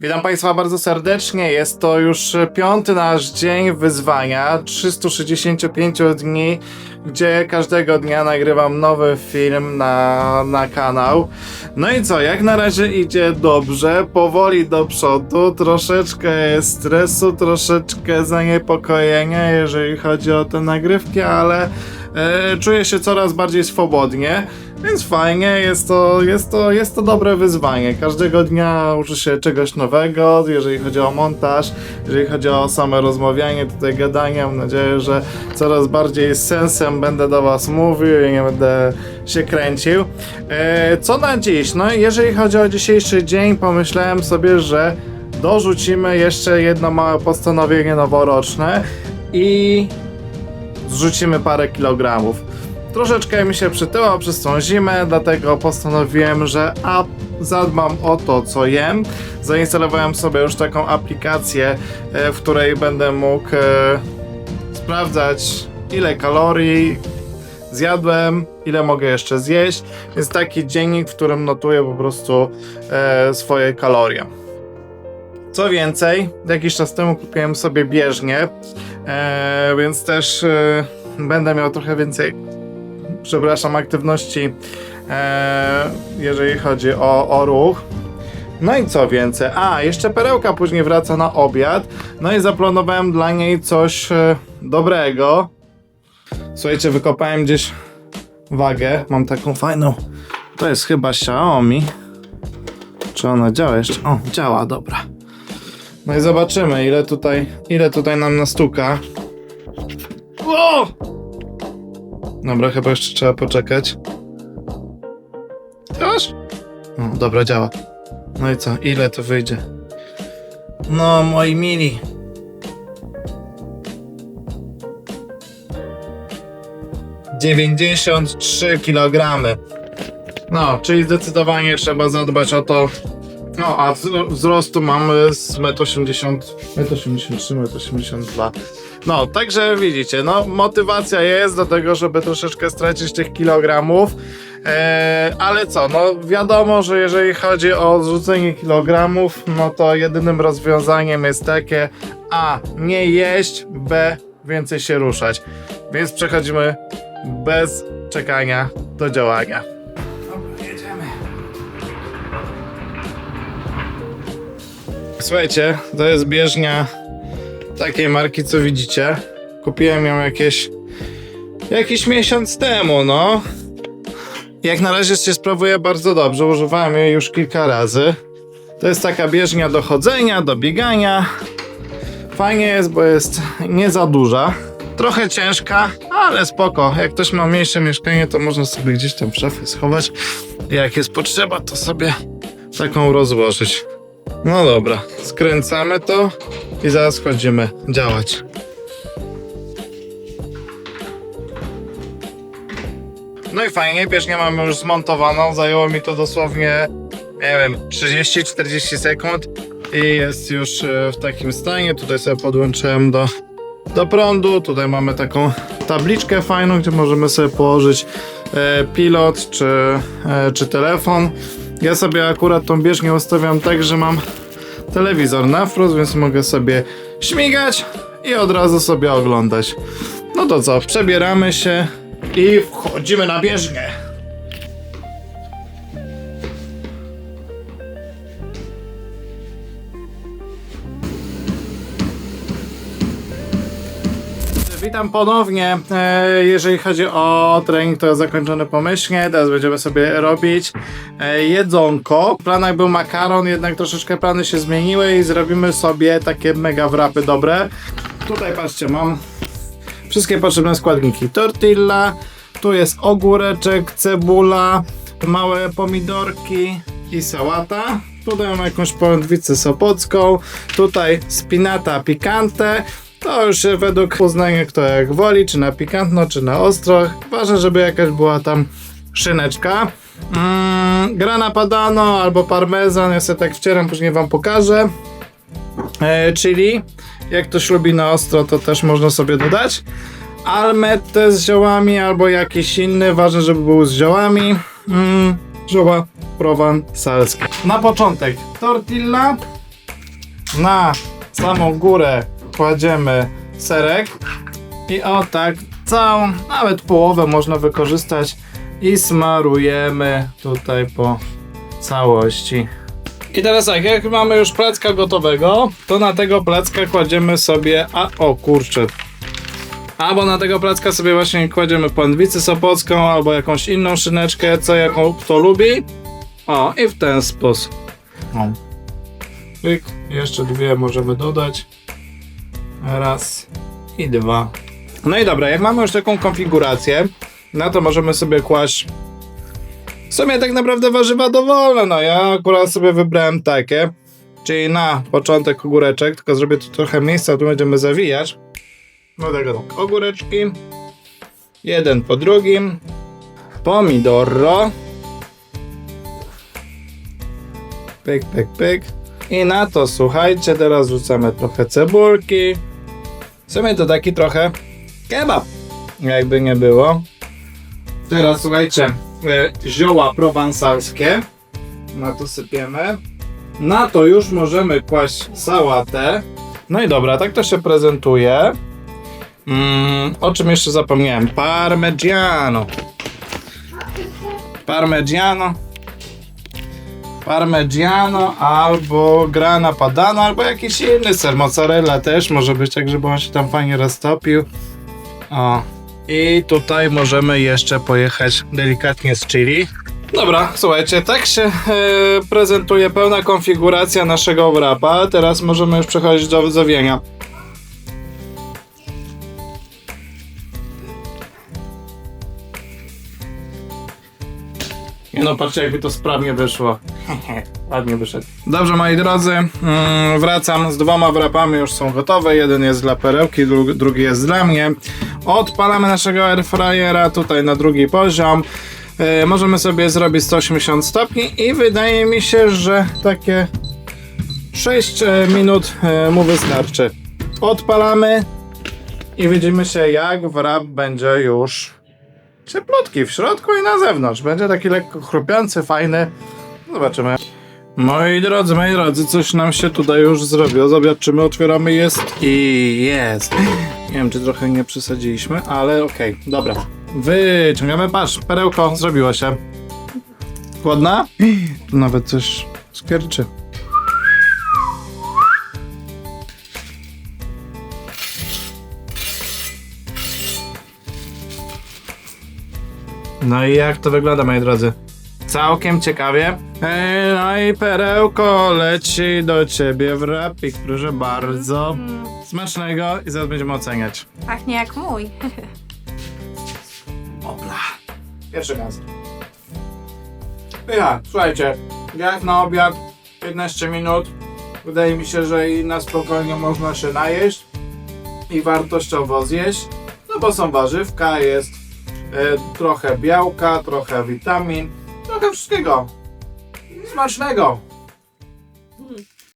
Witam Państwa bardzo serdecznie. Jest to już piąty nasz dzień wyzwania 365 dni, gdzie każdego dnia nagrywam nowy film na, na kanał. No i co, jak na razie idzie dobrze, powoli do przodu, troszeczkę stresu, troszeczkę zaniepokojenia, jeżeli chodzi o te nagrywki, ale e, czuję się coraz bardziej swobodnie. Więc fajnie, jest to, jest, to, jest to dobre wyzwanie. Każdego dnia uczy się czegoś nowego, jeżeli chodzi o montaż, jeżeli chodzi o same rozmawianie, tutaj gadanie. Mam nadzieję, że coraz bardziej z sensem będę do Was mówił i nie będę się kręcił. E, co na dziś? No, jeżeli chodzi o dzisiejszy dzień, pomyślałem sobie, że dorzucimy jeszcze jedno małe postanowienie noworoczne i zrzucimy parę kilogramów. Troszeczkę mi się przytyło przez tą zimę, dlatego postanowiłem, że a zadbam o to, co jem. Zainstalowałem sobie już taką aplikację, e, w której będę mógł e, sprawdzać, ile kalorii zjadłem, ile mogę jeszcze zjeść. Jest taki dziennik, w którym notuję po prostu e, swoje kalorie. Co więcej, jakiś czas temu kupiłem sobie bieżnię, więc też będę miał trochę więcej przepraszam, aktywności, e, jeżeli chodzi o, o ruch. No i co więcej? A, jeszcze perełka później wraca na obiad. No i zaplanowałem dla niej coś e, dobrego. Słuchajcie, wykopałem gdzieś wagę. Mam taką fajną. To jest chyba Xiaomi. Czy ona działa jeszcze? O, działa, dobra. No i zobaczymy, ile tutaj, ile tutaj nam nastuka. O! Dobra, chyba jeszcze trzeba poczekać. Działasz? No, dobra, działa. No i co? Ile to wyjdzie? No, moi mili. Dziewięćdziesiąt trzy kilogramy. No, czyli zdecydowanie trzeba zadbać o to. No, a wzro- wzrostu mamy z 1,80 m, 1,83 m, 1,82 m. No, także widzicie, no motywacja jest do tego, żeby troszeczkę stracić tych kilogramów. Eee, ale co, no wiadomo, że jeżeli chodzi o zrzucenie kilogramów, no to jedynym rozwiązaniem jest takie A. Nie jeść, B. Więcej się ruszać. Więc przechodzimy bez czekania do działania. Dobra, jedziemy. Słuchajcie, to jest bieżnia takiej marki, co widzicie. Kupiłem ją jakieś jakiś miesiąc temu, no. Jak na razie się sprawuje bardzo dobrze, używałem jej już kilka razy. To jest taka bieżnia do chodzenia, do biegania. Fajnie jest, bo jest nie za duża. Trochę ciężka, ale spoko. Jak ktoś ma mniejsze mieszkanie, to można sobie gdzieś tam w szafie schować. Jak jest potrzeba, to sobie taką rozłożyć. No dobra, skręcamy to i zaraz chodzimy działać. No i fajnie, bieżnię mamy już zmontowaną. Zajęło mi to dosłownie, nie wiem, 30-40 sekund i jest już e, w takim stanie. Tutaj sobie podłączyłem do, do prądu. Tutaj mamy taką tabliczkę fajną, gdzie możemy sobie położyć e, pilot czy, e, czy telefon. Ja sobie akurat tą bieżnię ustawiam tak, że mam telewizor na wprost, więc mogę sobie śmigać i od razu sobie oglądać. No to co, przebieramy się i wchodzimy na bieżnię. Witam ponownie. E, Jeżeli chodzi o trening, to zakończony pomyślnie. Teraz będziemy sobie robić e, jedzonko. W planach był makaron, jednak troszeczkę plany się zmieniły i zrobimy sobie takie mega wrapy dobre. Tutaj patrzcie, mam wszystkie potrzebne składniki. Tortilla, tu jest ogóreczek, cebula, małe pomidorki i sałata. Tutaj mam jakąś pątwicę sopocką, tutaj spinata picante. To już według uznania kto jak woli, czy na pikantno, czy na ostro. Ważne, żeby jakaś była tam szyneczka. Mm, grana padano albo parmezan, ja sobie tak wcieram, później wam pokażę. E, chili, jak ktoś lubi na ostro, to też można sobie dodać. Almette z ziołami albo jakiś inny, ważne, żeby był z ziołami. Mm, zioła prowansalskie. Na początek tortilla, na samą górę kładziemy serek i o tak całą, nawet połowę można wykorzystać i smarujemy tutaj po całości. I teraz tak, jak mamy już placka gotowego, to na tego placka kładziemy sobie, a o kurczę, albo na tego placka sobie właśnie kładziemy płędwicę sopocką, albo jakąś inną szyneczkę, co jaką kto lubi. O, i w ten sposób. O. Pyk, jeszcze dwie możemy dodać. Raz i dwa. No i dobra, jak mamy już taką konfigurację, no to możemy sobie kłaść w sumie tak naprawdę warzywa dowolne, no ja akurat sobie wybrałem takie, czyli na początek ogóreczek, tylko zrobię tu trochę miejsca, tu będziemy zawijać. No tego tak, ogóreczki, jeden po drugim, pomidoro, pyk, pyk, pyk. I na to, słuchajcie, teraz rzucamy trochę cebulki, w sumie to taki trochę kebab, jakby nie było. Teraz słuchajcie, e, zioła prowansalskie. Na to sypiemy. Na to już możemy kłaść sałatę. No i dobra, tak to się prezentuje. Mm, o czym jeszcze zapomniałem? Parmigiano. Parmigiano. Parmigiano albo grana padano, albo jakiś inny ser. Mozzarella też może być, tak żeby on się tam fajnie roztopił. O. I tutaj możemy jeszcze pojechać delikatnie z chili. Dobra, słuchajcie, tak się e, prezentuje pełna konfiguracja naszego wrapa. Teraz możemy już przechodzić do zawienia. No, patrzcie jakby to sprawnie wyszło. Ładnie wyszedł. Dobrze, moi drodzy, mm, wracam z dwoma wrapami, już są gotowe. Jeden jest dla perełki, dru drugi jest dla mnie. Odpalamy naszego airfryera tutaj na drugi poziom. E, możemy sobie zrobić 180 stopni i wydaje mi się, że takie 6 e, minut e, mu wystarczy. Odpalamy i widzimy się jak wrap będzie już cieplutki w środku i na zewnątrz. Będzie taki lekko chrupiący, fajny. Zobaczymy. Moi drodzy, moi drodzy, coś nam się tutaj już zrobiło. Zobaczymy, otwieramy, jest i jest. Nie wiem, czy trochę nie przesadziliśmy, ale okej, dobra. Wyciągamy, patrz, perełko zrobiło się. Chłodna? Tu nawet coś skierczy. No i jak to wygląda, moi drodzy? Całkiem ciekawie. Ej, no i perełko leci do ciebie w rapik, proszę bardzo. Smacznego i zaraz będziemy oceniać. Pachnie jak mój. Obla. Pierwszy raz. Ja, słuchajcie, jak na obiad 15 minut. Wydaje mi się, że i na spokojnie można się najeść i wartościowo zjeść, no bo są warzywka, jest trochę białka, trochę witamin, trochę wszystkiego. Smacznego!